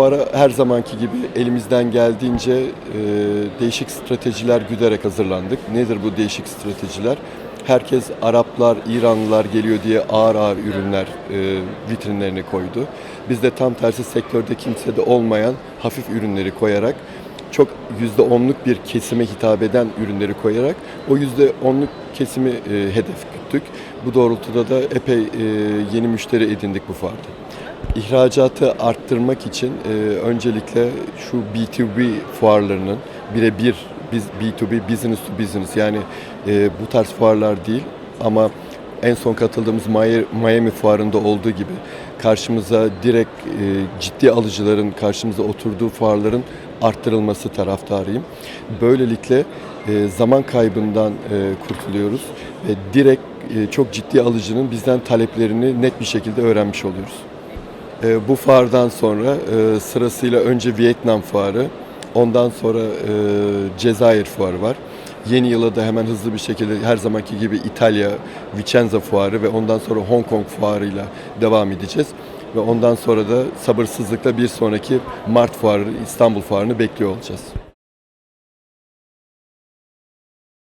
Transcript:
fuara her zamanki gibi elimizden geldiğince e, değişik stratejiler güderek hazırlandık. Nedir bu değişik stratejiler? Herkes Araplar, İranlılar geliyor diye ağır ağır ürünler e, vitrinlerine koydu. Biz de tam tersi sektörde kimsede olmayan hafif ürünleri koyarak çok yüzde onluk bir kesime hitap eden ürünleri koyarak o yüzde onluk kesimi e, hedef güttük. Bu doğrultuda da epey e, yeni müşteri edindik bu fuarda. İhracatı arttırmak için e, öncelikle şu B2B fuarlarının birebir biz B2B business to business yani e, bu tarz fuarlar değil ama en son katıldığımız Miami fuarında olduğu gibi karşımıza direkt e, ciddi alıcıların karşımıza oturduğu fuarların arttırılması taraftarıyım. Böylelikle e, zaman kaybından e, kurtuluyoruz ve direkt e, çok ciddi alıcının bizden taleplerini net bir şekilde öğrenmiş oluyoruz. E, bu fuardan sonra e, sırasıyla önce Vietnam fuarı, ondan sonra e, Cezayir fuarı var. Yeni yıla da hemen hızlı bir şekilde her zamanki gibi İtalya, Vicenza fuarı ve ondan sonra Hong Kong fuarıyla devam edeceğiz. Ve ondan sonra da sabırsızlıkla bir sonraki Mart fuarı, İstanbul fuarını bekliyor olacağız.